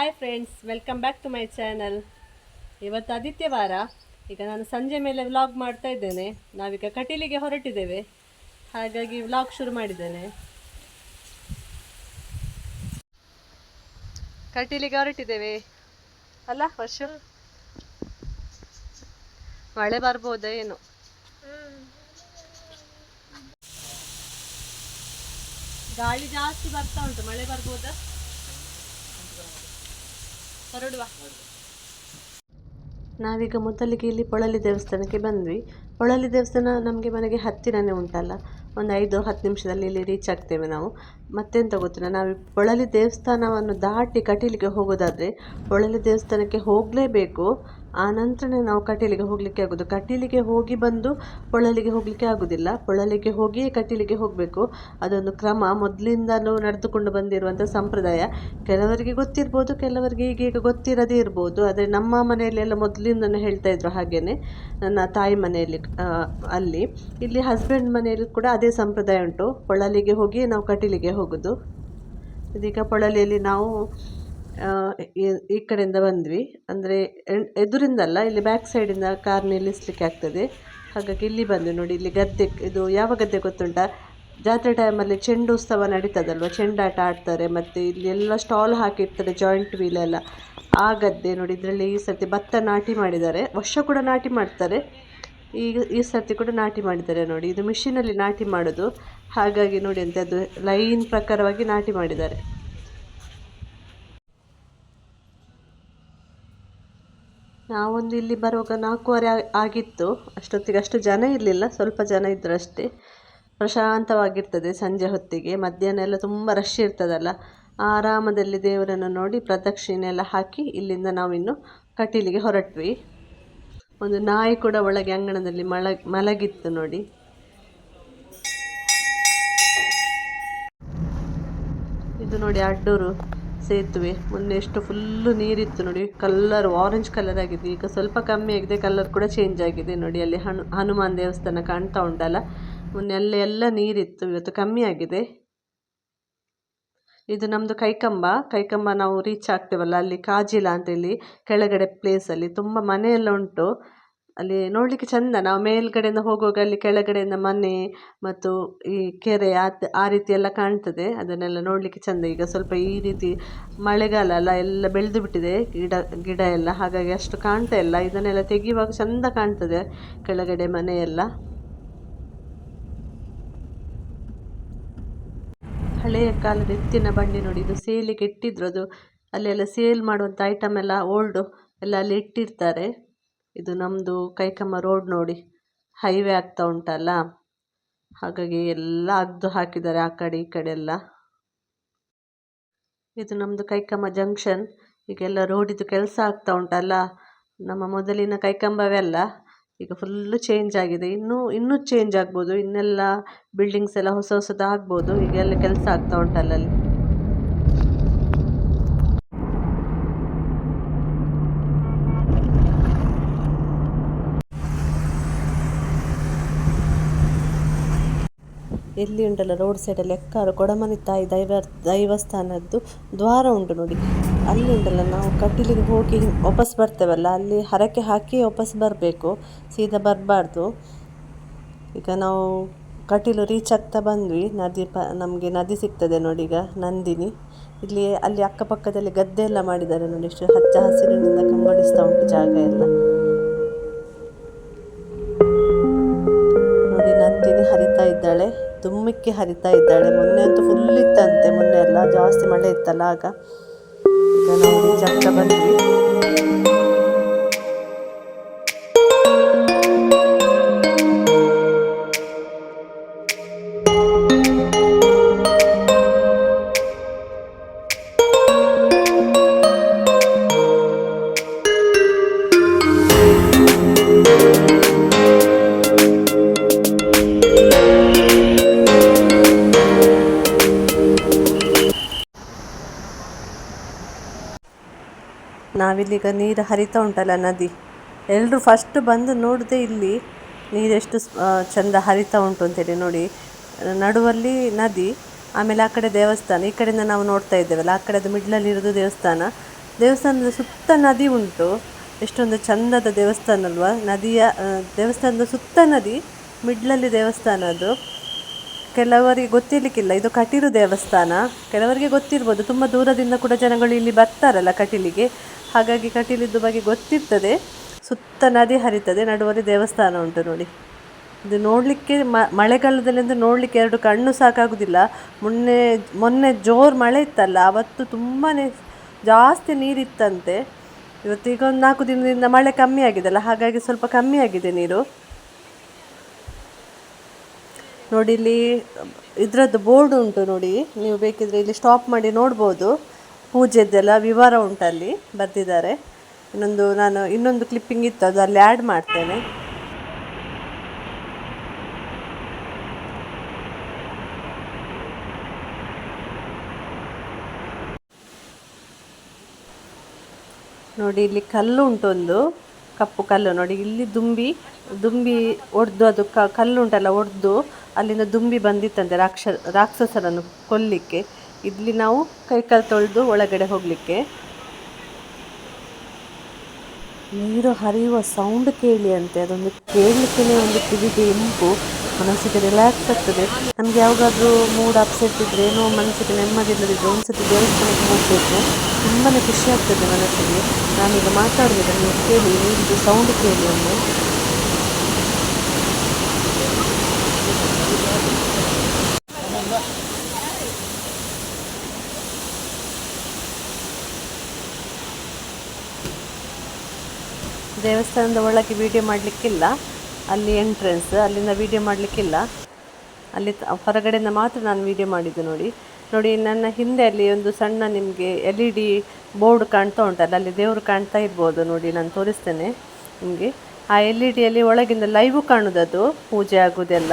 Hi friends welcome back to my channel ಇವತ್ತು ಆದಿತ್ಯವಾರ ಈಗ ನಾನು ಸಂಜೆ ಮೇಲೆ ವ್ಲಾಗ್ ಮಾಡ್ತಾ ಇದ್ದೇನೆ. ನಾವೀಗ ಕಟೀಲಿಗೆ ಹೊರಟಿದ್ದೇವೆ. ಹಾಗಾಗಿ ವ್ಲಾಗ್ ಶುರು ಮಾಡಿದ್ದೇನೆ. ಕಟೀಲಿಗೆ ಹೊರಟಿದ್ದೇವೆ. ಅಲ್ಲ, ವರ್ಷ? ಮಳೆ ಬರ್ಬೋದಾ ಏನು? ಗಾಳಿ ಜಾಸ್ತಿ ಬರ್ತಾ ಉಂಟು. ಮಳೆ ಬರ್ಬೋದಾ? ಹೊರಡುವ. ನಾವೀಗ ಮೊದಲಿಗೆ ಇಲ್ಲಿ ಪೊಳಲಿ ದೇವಸ್ಥಾನಕ್ಕೆ ಬಂದ್ವಿ. ಪೊಳಲಿ ದೇವಸ್ಥಾನ ನಮಗೆ ಮನೆಗೆ ಹತ್ತಿರನೇ ಉಂಟಲ್ಲ. ಒಂದು ಐದು ಹತ್ತು ನಿಮಿಷದಲ್ಲಿ ಇಲ್ಲಿ ರೀಚ್ ಆಗ್ತೇವೆ ನಾವು. ಮತ್ತೆಂತ ಗೊತ್ತಿಲ್ಲ ನಾವು ಪೊಳಲಿ ದೇವಸ್ಥಾನವನ್ನು ದಾಟಿ ಕಟೀಲಿಗೆ ಹೋಗೋದಾದರೆ ಪೊಳಲಿ ದೇವಸ್ಥಾನಕ್ಕೆ ಹೋಗಲೇಬೇಕು. ಆ ನಾವು ಕಟೀಲಿಗೆ ಹೋಗಲಿಕ್ಕೆ ಆಗೋದು. ಕಟೀಲಿಗೆ ಹೋಗಿ ಬಂದು ಪೊಳಲಿಗೆ ಹೋಗಲಿಕ್ಕೆ ಆಗೋದಿಲ್ಲ. ಪೊಳಲಿಗೆ ಹೋಗಿಯೇ ಕಟೀಲಿಗೆ ಹೋಗಬೇಕು. ಅದೊಂದು ಕ್ರಮ. ಮೊದಲಿಂದಲೂ ನಡೆದುಕೊಂಡು ಬಂದಿರುವಂಥ ಸಂಪ್ರದಾಯ. ಕೆಲವರಿಗೆ ಗೊತ್ತಿರ್ಬೋದು, ಕೆಲವರಿಗೆ ಈಗೀಗ ಗೊತ್ತಿರದೇ ಇರ್ಬೋದು. ಆದರೆ ನಮ್ಮ ಮನೆಯಲ್ಲೆಲ್ಲ ಮೊದಲಿಂದಲೂ ಹೇಳ್ತಾ ಇದ್ರು ಹಾಗೇನೆ. ನನ್ನ ತಾಯಿ ಮನೆಯಲ್ಲಿ ಅಲ್ಲಿ. ಇಲ್ಲಿ ಹಸ್ಬೆಂಡ್ ಮನೆಯಲ್ಲಿ ಕೂಡ ಅದೇ ಸಂಪ್ರದಾಯ ಉಂಟು. ಪೊಳಲಿಗೆ ಹೋಗಿ ನಾವು ಕಟೀಲಿಗೆ ಹೋಗೋದು. ಇದೀಗ ಪೊಳಲಿಯಲ್ಲಿ ನಾವು ಈ- ಕಡೆಯಿಂದ ಬಂದ್ವಿ. ಅಂದರೆ ಎದುರಿಂದಲ್ಲ, ಇಲ್ಲಿ ಬ್ಯಾಕ್ ಸೈಡಿಂದ ಕಾರ್ ನಿಲ್ಲಿಸ್ಲಿಕ್ಕೆ ಆಗ್ತದೆ. ಹಾಗಾಗಿ ಇಲ್ಲಿ ಬಂದ್ವಿ ನೋಡಿ, ಇಲ್ಲಿ ಗದ್ದೆ, ಇದು ಯಾವ ಗದ್ದೆ ಗೊತ್ತುಂಟ? ಜಾತ್ರೆ ಟೈಮಲ್ಲಿ ಚೆಂಡು ಉತ್ಸವ ನಡೀತದಲ್ವ? ಚೆಂಡಾಟ ಆಡ್ತಾರೆ, ಮತ್ತು ಇಲ್ಲಿ ಎಲ್ಲ ಸ್ಟಾಲ್ ಹಾಕಿರ್ತಾರೆ ಜಾಯಿಂಟ್ ವೀಲ್ ಎಲ್ಲ. ಆ ಗದ್ದೆ ನೋಡಿ, ಇದರಲ್ಲಿ ಈ ಸರ್ತಿ ಭತ್ತ ನಾಟಿ ಮಾಡಿದ್ದಾರೆ. ವರ್ಷ ಕೂಡ ನಾಟಿ ಮಾಡ್ತಾರೆ. ಈಗ ಈ ಸರ್ತಿ ಕೂಡ ನಾಟಿ ಮಾಡಿದ್ದಾರೆ ನೋಡಿ. ಇದು ಮಿಷಿನಲ್ಲಿ ನಾಟಿ ಮಾಡೋದು. ಹಾಗಾಗಿ ನೋಡಿ ಅಂತ ಅದು ಲೈನ್ ಪ್ರಕಾರವಾಗಿ ನಾಟಿ ಮಾಡಿದ್ದಾರೆ. ನಾವೊಂದು ಇಲ್ಲಿ ಬರುವಾಗ ನಾಲ್ಕೂವರೆ ಆಗಿತ್ತು. ಅಷ್ಟೊತ್ತಿಗೆ ಅಷ್ಟು ಜನ ಇರಲಿಲ್ಲ, ಸ್ವಲ್ಪ ಜನ ಇದ್ದರು ಅಷ್ಟೇ ಪ್ರಶಾಂತವಾಗಿರ್ತದೆ ಸಂಜೆ ಹೊತ್ತಿಗೆ. ಮಧ್ಯಾಹ್ನ ಎಲ್ಲ ತುಂಬ ರಶ್ ಇರ್ತದಲ್ಲ. ಆರಾಮದಲ್ಲಿ ದೇವರನ್ನು ನೋಡಿ ಪ್ರದಕ್ಷಿಣೆ ಎಲ್ಲ ಹಾಕಿ ಇಲ್ಲಿಂದ ನಾವಿನ್ನು ಕಟೀಲಿಗೆ ಹೊರಟ್ವಿ. ಒಂದು ನಾಯಿ ಕೂಡ ಒಳಗೆ ಅಂಗಣದಲ್ಲಿ ಮಲ ಮಲಗಿತ್ತು ನೋಡಿ. ಇದು ನೋಡಿ ಅಡ್ಡೂರು. ಸೇತುವೆ. ಮೊನ್ನೆ ಎಷ್ಟು ಫುಲ್ಲು ನೀರಿತ್ತು ನೋಡಿ. ಕಲ್ಲರ್ ಆರೆಂಜ್ ಕಲರ್ ಆಗಿದೆ. ಈಗ ಸ್ವಲ್ಪ ಕಮ್ಮಿ ಆಗಿದೆ. ಕಲರ್ ಕೂಡ ಚೇಂಜ್ ಆಗಿದೆ ನೋಡಿ. ಅಲ್ಲಿ ಹನು, ಹನುಮಾನ್ ದೇವಸ್ಥಾನ ಕಾಣ್ತಾ ಉಂಟಲ್ಲ. ಮೊನ್ನೆ ಅಲ್ಲೇ ಎಲ್ಲ ನೀರಿತ್ತು. ಇವತ್ತು ಕಮ್ಮಿ ಆಗಿದೆ. ಇದು ನಮ್ಮದು ಕೈಕಂಬ. ಕೈಕಂಬ ನಾವು ರೀಚ್ ಆಗ್ತೇವಲ್ಲ ಅಲ್ಲಿ. ಕಾಜಿಲ ಅಂತೇಳಿ ಕೆಳಗಡೆ ಪ್ಲೇಸಲ್ಲಿ ತುಂಬ ಮನೆಯೆಲ್ಲ ಉಂಟು. ಅಲ್ಲಿ ನೋಡಲಿಕ್ಕೆ ಚಂದ. ನಾವು ಮೇಲ್ಗಡೆಯಿಂದ ಹೋಗುವಾಗ ಅಲ್ಲಿ ಕೆಳಗಡೆಯಿಂದ ಮನೆ ಮತ್ತು ಈ ಕೆರೆ ಆ ರೀತಿ ಎಲ್ಲ ಕಾಣ್ತದೆ. ಅದನ್ನೆಲ್ಲ ನೋಡಲಿಕ್ಕೆ ಚಂದ. ಈಗ ಸ್ವಲ್ಪ ಈ ರೀತಿ ಮಳೆಗಾಲ ಅಲ್ಲ, ಎಲ್ಲ ಬೆಳೆದು ಬಿಟ್ಟಿದೆ. ಗಿಡ ಗಿಡ ಎಲ್ಲ. ಹಾಗಾಗಿ ಅಷ್ಟು ಕಾಣ್ತಾ ಇಲ್ಲ. ಇದನ್ನೆಲ್ಲ ತೆಗೆಯುವಾಗ ಚಂದ ಕಾಣ್ತದೆ ಕೆಳಗಡೆ ಮನೆಯೆಲ್ಲ ಹಳೆಯ ಕಾಲದ ಎತ್ತಿನ ಬಂಡಿ ನೋಡಿ. ಇದು ಸೇಲಿಗೆ ಇಟ್ಟಿದ್ರು. ಅದು ಅಲ್ಲೆಲ್ಲ ಸೇಲ್ ಮಾಡುವಂಥ ಐಟಮ್ ಎಲ್ಲ ಓಲ್ಡು ಎಲ್ಲ ಅಲ್ಲಿ ಇಟ್ಟಿರ್ತಾರೆ. ಇದು ನಮ್ಮದು ಕೈಕಮ್ಮ ರೋಡ್ ನೋಡಿ, ಹೈವೇ ಆಗ್ತಾ ಉಂಟಲ್ಲ? ಹಾಗಾಗಿ ಎಲ್ಲ ಅಗ್ದು ಹಾಕಿದ್ದಾರೆ ಆ ಕಡೆ ಈ ಕಡೆ ಎಲ್ಲ. ಇದು ನಮ್ಮದು ಕೈಕಮ್ಮ ಜಂಕ್ಷನ್. ಈಗೆಲ್ಲ ರೋಡಿದು ಕೆಲಸ ಆಗ್ತಾ ಉಂಟಲ್ಲ? ನಮ್ಮ ಮೊದಲಿನ ಕೈಕಂಬವೇ ಅಲ್ಲ, ಈಗ ಫುಲ್ಲು ಚೇಂಜ್ ಆಗಿದೆ. ಇನ್ನೂ ಇನ್ನೂ ಚೇಂಜ್ ಆಗ್ಬೋದು. ಇನ್ನೆಲ್ಲ ಬಿಲ್ಡಿಂಗ್ಸ್ ಎಲ್ಲ ಹೊಸ ಹೊಸದಾಗ್ಬೋದು. ಈಗೆಲ್ಲ ಕೆಲಸ ಆಗ್ತಾ ಉಂಟಲ್ಲ ಅಲ್ಲಿ. ಎಲ್ಲಿ ಉಂಟಲ್ಲ ರೋಡ್ ಸೈಡಲ್ಲಿ ಎಕ್ಕಾರು ಕೊಡಮನಿ ತಾಯಿ ದೈವ, ದೈವಸ್ಥಾನದ್ದು ದ್ವಾರ ಉಂಟು ನೋಡಿ. ಅಲ್ಲಿ ಉಂಟಲ್ಲ, ನಾವು ಕಟೀಲಿಗೆ ಹೋಗಿ ವಾಪಸ್ ಬರ್ತೇವಲ್ಲ, ಅಲ್ಲಿ ಹರಕೆ ಹಾಕಿ ವಾಪಸ್ ಬರಬೇಕು, ಸೀದಾ ಬರಬಾರ್ದು. ಈಗ ನಾವು ಕಟೀಲು ರೀಚ್ ಆಗ್ತಾ ಬಂದ್ವಿ, ನದಿ ಪ, ನಮಗೆ ನದಿ ಸಿಗ್ತದೆ ನೋಡಿ ಈಗ, ನಂದಿನಿ. ಇಲ್ಲಿ, ಅಲ್ಲಿ ಅಕ್ಕಪಕ್ಕದಲ್ಲಿ ಗದ್ದೆ ಎಲ್ಲ ಮಾಡಿದ್ದಾರೆ ನೋಡಿ, ಎಷ್ಟು ಹಚ್ಚ ಹಸಿರಿನಿಂದ ಕಂಗೊಳಿಸ್ತಾ ಉಂಟು ಜಾಗ ಎಲ್ಲ. ನೋಡಿ, ನಂದಿನಿ ಹರಿತಾ ಇದ್ದಾಳೆ. ದುಮ್ಮಿಕ್ಕಿ ಹರಿತಾ ಇದ್ದಾಳೆ. ಮೊನ್ನೆ ಅಂತೂ ಫುಲ್ ಇತ್ತಂತೆ. ಮೊನ್ನೆ ಎಲ್ಲ ಜಾಸ್ತಿ ಮಳೆ ಇತ್ತಲ್ಲ, ಆಗ ಈಗ ನಾವು ಚಕ್ಕ ಬಂದ್ವಿ. ನಾವಿಲ್ಲೀಗ ನೀರು ಹರಿತಾ ಉಂಟಲ್ಲ ನದಿ. ಎಲ್ಲರೂ ಫಸ್ಟ್ ಬಂದು ನೋಡಿದೆ ಇಲ್ಲಿ ನೀರೆಷ್ಟು ಚಂದ ಹರಿತಾ ಉಂಟು ಅಂತೇಳಿ ನೋಡಿ. ನಡುವಲ್ಲಿ ನದಿ, ಆಮೇಲೆ ಆ ಕಡೆ ದೇವಸ್ಥಾನ, ಈ ಕಡೆಯಿಂದ ನಾವು ನೋಡ್ತಾ ಇದ್ದೇವಲ್ಲ, ಆ ಕಡೆ ಅದು ಮಿಡ್ಲಲ್ಲಿ ಇರೋದು ದೇವಸ್ಥಾನ. ದೇವಸ್ಥಾನದ ಸುತ್ತ ನದಿ ಉಂಟು. ಎಷ್ಟೊಂದು ಚಂದದ ದೇವಸ್ಥಾನ ಅಲ್ವಾ? ನದಿಯ ದೇವಸ್ಥಾನದ ಸುತ್ತ ನದಿ ಮಿಡ್ಲಲ್ಲಿ ದೇವಸ್ಥಾನ ಅದು. ಕೆಲವರಿಗೆ ಗೊತ್ತಿರಲಿಕ್ಕಿಲ್ಲ, ಇದು ಕಟೀಲು ದೇವಸ್ಥಾನ. ಕೆಲವರಿಗೆ ಗೊತ್ತಿರ್ಬೋದು, ತುಂಬ ದೂರದಿಂದ ಕೂಡ ಜನಗಳು ಇಲ್ಲಿ ಬರ್ತಾರಲ್ಲ ಕಟೀಲಿಗೆ. ಹಾಗಾಗಿ ಕಟೀಲಿದ್ದು ಬಗ್ಗೆ ಗೊತ್ತಿರ್ತದೆ. ಸುತ್ತ ನದಿ ಹರಿತದೆ. ನಡುವಲ್ಲಿ ದೇವಸ್ಥಾನ ಉಂಟು ನೋಡಿ. ಇದು ನೋಡಲಿಕ್ಕೆ ಮಳೆಗಾಲದಲ್ಲಿ ಅಂದರೆ ನೋಡಲಿಕ್ಕೆ ಎರಡು ಕಣ್ಣು ಸಾಕಾಗುವುದಿಲ್ಲ ಮೊನ್ನೆ ಮೊನ್ನೆ ಜೋರು ಮಳೆ ಇತ್ತಲ್ಲ, ಅವತ್ತು ತುಂಬಾ ಜಾಸ್ತಿ ನೀರಿತ್ತಂತೆ. ಇವತ್ತು ಈಗ ಒಂದು ನಾಲ್ಕು ದಿನದಿಂದ ಮಳೆ ಕಮ್ಮಿ ಆಗಿದೆಲ್ಲ ಹಾಗಾಗಿ ಸ್ವಲ್ಪ ಕಮ್ಮಿ ಆಗಿದೆ ನೀರು. ನೋಡಿ ಇಲ್ಲಿ ಇದರದ್ದು ಬೋರ್ಡ್ ಉಂಟು ನೋಡಿ, ನೀವು ಬೇಕಿದ್ರೆ ಇಲ್ಲಿ ಸ್ಟಾಪ್ ಮಾಡಿ ನೋಡ್ಬೋದು. ಪೂಜೆದ್ದೆಲ್ಲ ವಿವರ ಉಂಟಲ್ಲಿ ಬರ್ತಿದ್ದಾರೆ ಇನ್ನೊಂದು ನಾನು ಇನ್ನೊಂದು ಕ್ಲಿಪ್ಪಿಂಗ್ ಇತ್ತು, ಅದು ಅಲ್ಲಿ ಆ್ಯಡ್ ಮಾಡ್ತೇನೆ. ನೋಡಿ, ಇಲ್ಲಿ ಕಲ್ಲು ಉಂಟೊಂದು, ಕಪ್ಪು ಕಲ್ಲು. ನೋಡಿ, ಇಲ್ಲಿ ದುಂಬಿ ದುಂಬಿ ಒಡೆದು, ಅದು ಕಲ್ಲು ಉಂಟಲ್ಲ, ಒಡೆದು, ಅಲ್ಲಿಂದ ದುಂಬಿ ಬಂದಿತ್ತಂತೆ ರಾಕ್ಷ ರಾಕ್ಷಸರನ್ನು ಕೊಲ್ಲಿಕ್ಕೆ. ಇಲ್ಲಿ ನಾವು ಕೈಕಾಲು ತೊಳೆದು ಒಳಗಡೆ ಹೋಗಲಿಕ್ಕೆ. ನೀರು ಹರಿಯುವ ಸೌಂಡ್ ಕೇಳಿ ಅಂತೆ ಅದೊಂದು ಕೇಳಲಿಕ್ಕೆ ಒಂದು ಕಿವಿಗೆ ಇಂಪು. ಮನಸ್ಸಿಗೆ ರಿಲ್ಯಾಕ್ಸ್ ಆಗ್ತದೆ. ನಮ್ಗೆ ಯಾವಾಗಾದ್ರೂ ಮೂಡ್ ಅಪ್ಸೆಟ್ ಇದ್ರೆ, ಏನೋ ಮನಸ್ಸಿಗೆ ನೆಮ್ಮದಿ ಇಲ್ಲದಿದ್ರೆ ಒಂದ್ಸತಿ ದೇವಸ್ಥಾನಕ್ಕೆ ಹೋಗಬೇಕು. ತುಂಬಾ ಖುಷಿ ಆಗ್ತದೆ ಮನಸ್ಸಿಗೆ. ನಾನೀಗ ಮಾತಾಡಬೇಕು ನೀವು ಕೇಳಿ ನೀರಿದ್ದು ಸೌಂಡ್ ಕೇಳಿ ಒಮ್ಮೆ. ದೇವಸ್ಥಾನದ ಒಳಗೆ ವಿಡಿಯೋ ಮಾಡಲಿಕ್ಕಿಲ್ಲ. ಅಲ್ಲಿ ಎಂಟ್ರೆನ್ಸ್ ಅಲ್ಲಿಂದ ವೀಡಿಯೋ ಮಾಡಲಿಕ್ಕಿಲ್ಲ. ಅಲ್ಲಿ ಹೊರಗಡೆಯಿಂದ ಮಾತ್ರ ನಾನು ವೀಡಿಯೋ ಮಾಡಿದ್ದು ನೋಡಿ. ನೋಡಿ, ನನ್ನ ಹಿಂದೆ ಅಲ್ಲಿ ಒಂದು ಸಣ್ಣ ನಿಮಗೆ ಎಲ್ ಇ ಡಿ ಬೋರ್ಡ್ ಕಾಣ್ತಾ ಉಂಟಲ್ಲ, ಅಲ್ಲಿ ದೇವರು ಕಾಣ್ತಾ ಇರ್ಬೋದು ನೋಡಿ, ನಾನು ತೋರಿಸ್ತೇನೆ ನಿಮಗೆ. ಆ ಎಲ್ ಇ ಡಿಯಲ್ಲಿ ಒಳಗಿಂದ ಲೈವು ಕಾಣೋದದು, ಪೂಜೆ ಆಗುದೆಲ್ಲ.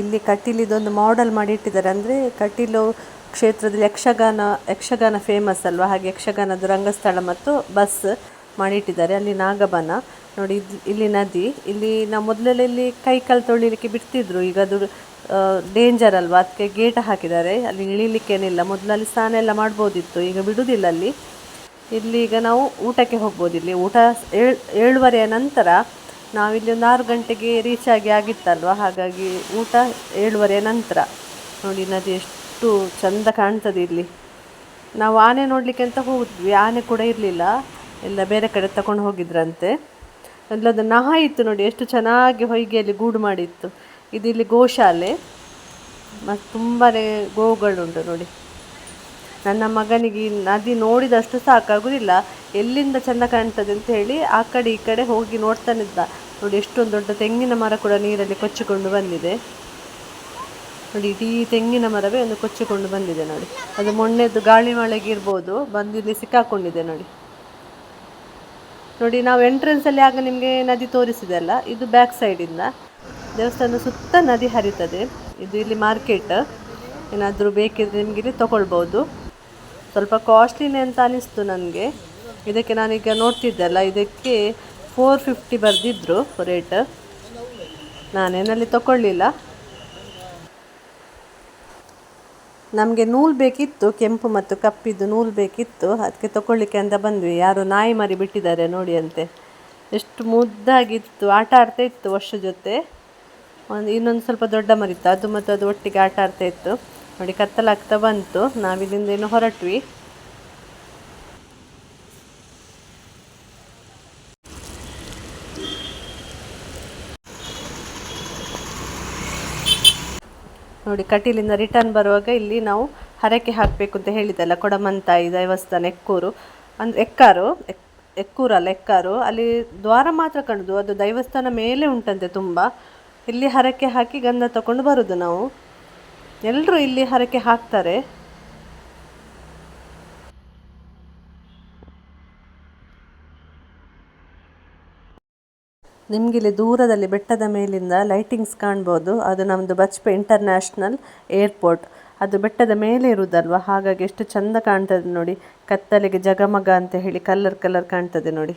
ಇಲ್ಲಿ ಕಟೀಲಿದೊಂದು ಮಾಡೆಲ್ ಮಾಡಿ ಇಟ್ಟಿದ್ದಾರೆ ಅಂದರೆ ಕಟೀಲು ಕ್ಷೇತ್ರದಲ್ಲಿ ಯಕ್ಷಗಾನ ಯಕ್ಷಗಾನ ಫೇಮಸ್ ಅಲ್ವಾ? ಹಾಗೆ ಯಕ್ಷಗಾನದ ರಂಗಸ್ಥಳ ಮತ್ತು ಬಸ್ ಮಾಡಿಟ್ಟಿದ್ದಾರೆ. ಅಲ್ಲಿ ನಾಗಬನ. ನೋಡಿ ಇಲ್ಲಿ ನದಿ. ಇಲ್ಲಿ ನಾವು ಮೊದಲೆಲ್ಲ ಇಲ್ಲಿ ಕೈ ಕಾಲು ತೊಳಿಲಿಕ್ಕೆ ಬಿಡ್ತಿದ್ರು. ಈಗ ಅದು ಡೇಂಜರ್ ಅಲ್ವಾ? ಅದಕ್ಕೆ ಗೇಟ್ ಹಾಕಿದ್ದಾರೆ. ಅಲ್ಲಿ ಇಳಿಲಿಕ್ಕೇನಿಲ್ಲ ಮೊದಲಲ್ಲಿ ಸ್ನಾನ ಎಲ್ಲ ಮಾಡ್ಬೋದಿತ್ತು. ಈಗ ಬಿಡುವುದಿಲ್ಲ ಅಲ್ಲಿ. ಇಲ್ಲಿ ಈಗ ನಾವು ಊಟಕ್ಕೆ ಹೋಗ್ಬೋದು. ಇಲ್ಲಿ ಊಟ ಏಳು, ಏಳುವರೆಯ ನಂತರ ನಾವಿಲ್ಲಿ ಒಂದು ಆರು ಗಂಟೆಗೆ ರೀಚ್ ಆಗಿ ಆಗಿತ್ತಲ್ವ? ಹಾಗಾಗಿ ಊಟ ಏಳುವರೆ ನಂತರ. ನೋಡಿ, ನದಿ ಎಷ್ಟು ಚಂದ ಕಾಣ್ತದೆ ಇಲ್ಲಿ. ನಾವು ಆನೆ ನೋಡಲಿಕ್ಕೆ ಅಂತ ಹೋಗಿದ್ವಿ ಆನೆ ಕೂಡ ಇರಲಿಲ್ಲ. ಎಲ್ಲ ಬೇರೆ ಕಡೆ ತಗೊಂಡು ಹೋಗಿದ್ರಂತೆ. ಅಲ್ಲೊಂದು ನಹ ಇತ್ತು ನೋಡಿ, ಎಷ್ಟು ಚೆನ್ನಾಗಿ ಹೊಯ್ಗೆಯಲ್ಲಿ ಗೂಡು ಮಾಡಿತ್ತು. ಇದು ಇಲ್ಲಿ ಗೋಶಾಲೆ. ಮತ್ತು ತುಂಬಾ ಗೋವುಗಳುಂಟು ನೋಡಿ. ನನ್ನ ಮಗನಿಗೆ ನದಿ ನೋಡಿದಷ್ಟು ಸಾಕಾಗುವುದಿಲ್ಲ ಎಲ್ಲಿಂದ ಚೆಂದ ಕಾಣ್ತದೆ ಅಂತ ಹೇಳಿ ಆ ಕಡೆ ಈ ಕಡೆ ಹೋಗಿ ನೋಡ್ತಾನಿದ್ದ ನೋಡಿ, ಎಷ್ಟೊಂದು ದೊಡ್ಡ ತೆಂಗಿನ ಮರ ಕೂಡ ನೀರಲ್ಲಿ ಕೊಚ್ಚಿಕೊಂಡು ಬಂದಿದೆ. ನೋಡಿ, ಇಡೀ ತೆಂಗಿನ ಮರವೇ ಒಂದು ಕೊಚ್ಚಿಕೊಂಡು ಬಂದಿದೆ ನೋಡಿ. ಅದು ಮೊನ್ನೆದ್ದು ಗಾಳಿ ಮಳೆಗೆ ಇರ್ಬೋದು ಬಂದು ಇಲ್ಲಿ ಸಿಕ್ಕಾಕೊಂಡಿದೆ ನೋಡಿ. ನೋಡಿ, ನಾವು ಎಂಟ್ರೆನ್ಸಲ್ಲಿ ಆಗ ನಿಮಗೆ ನದಿ ತೋರಿಸಿದೆ ಅಲ್ಲ, ಇದು ಬ್ಯಾಕ್ ಸೈಡಿಂದ ದೇವಸ್ಥಾನ ಸುತ್ತ ನದಿ ಹರಿತದೆ. ಇದು ಇಲ್ಲಿ ಮಾರ್ಕೆಟ್ ಏನಾದರೂ ಬೇಕಿದ್ರೆ ನಿಮಗೆ ಇಲ್ಲಿ ತಗೊಳ್ಬೋದು. ಸ್ವಲ್ಪ ಕಾಸ್ಟ್ಲಿನೇ ಅಂತ ಅನಿಸ್ತು ನನಗೆ. ಇದಕ್ಕೆ ನಾನೀಗ ನೋಡ್ತಿದ್ದೆಲ್ಲ ಇದಕ್ಕೆ ಫೋರ್ ಫಿಫ್ಟಿ ಬರೆದಿದ್ರು ರೇಟ್ ನಾನೇನಲ್ಲಿ ತಗೊಳ್ಳಿಲ್ಲ ನಮಗೆ ನೂಲು ಬೇಕಿತ್ತು, ಕೆಂಪು ಮತ್ತು ಕಪ್ಪಿದ್ದು ನೂಲು ಬೇಕಿತ್ತು. ಅದಕ್ಕೆ ತಗೊಳ್ಳಿಕ್ಕೆ ಅಂತ ಬಂದ್ವಿ. ಯಾರು ನಾಯಿ ಮರಿ ಬಿಟ್ಟಿದ್ದಾರೆ ನೋಡಿ ಅಂತೆ. ಎಷ್ಟು ಮುದ್ದಾಗಿತ್ತು. ಆಟ ಆಡ್ತಾ ಇತ್ತು ವರ್ಷ ಜೊತೆ. ಒಂದು ಇನ್ನೊಂದು ಸ್ವಲ್ಪ ದೊಡ್ಡ ಮರಿತ್ತು. ಅದು ಮತ್ತು ಅದು ಒಟ್ಟಿಗೆ ಆಟ ಆಡ್ತಾ ಇತ್ತು. ನೋಡಿ, ಕತ್ತಲಾಗ್ತಾ ಬಂತು. ನಾವಿಲ್ಲಿಂದ ಏನು ಹೊರಟ್ವಿ. ನೋಡಿ, ಕಟೀಲಿಂದ ರಿಟರ್ನ್ ಬರುವಾಗ ಇಲ್ಲಿ ನಾವು ಹರಕೆ ಹಾಕಬೇಕು ಅಂತ ಹೇಳಿದ್ದಲ್ಲ, ಕೊಡಮಂತಾಯಿ ದೇವಸ್ಥಾನ ಎಕ್ಕೂರು. ಅಂದ್ರೆ ಎಕ್ಕಾರು, ಎಕ್, ಎಕ್ಕೂರಲ್ಲ, ಎಕ್ಕಾರು. ಅಲ್ಲಿ ದ್ವಾರ ಮಾತ್ರ ಕಣದು, ಅದು ದೈವಸ್ಥಾನ ಮೇಲೆ ಉಂಟಂತೆ ತುಂಬ. ಇಲ್ಲಿ ಹರಕೆ ಹಾಕಿ ಗಂಧ ತಗೊಂಡು ಬರೋದು ನಾವು. ಎಲ್ಲರೂ ಇಲ್ಲಿ ಹರಕೆ ಹಾಕ್ತಾರೆ. ನಿಮ್ಗಿಲ್ಲಿ ದೂರದಲ್ಲಿ ಬೆಟ್ಟದ ಮೇಲಿಂದ ಲೈಟಿಂಗ್ಸ್ ಕಾಣ್ಬೋದು. ಅದು ನಮ್ಮದು ಬಜ್ಪೆ ಇಂಟರ್ನ್ಯಾಷನಲ್ ಏರ್ಪೋರ್ಟ್. ಅದು ಬೆಟ್ಟದ ಮೇಲೆ ಇರುವುದಲ್ವ ಹಾಗಾಗಿ ಎಷ್ಟು ಚಂದ ಕಾಣ್ತದೆ ನೋಡಿ. ಕತ್ತಲೆಗೆ ಜಗಮಗ ಅಂತ ಹೇಳಿ ಕಲರ್ ಕಲರ್ ಕಾಣ್ತದೆ ನೋಡಿ.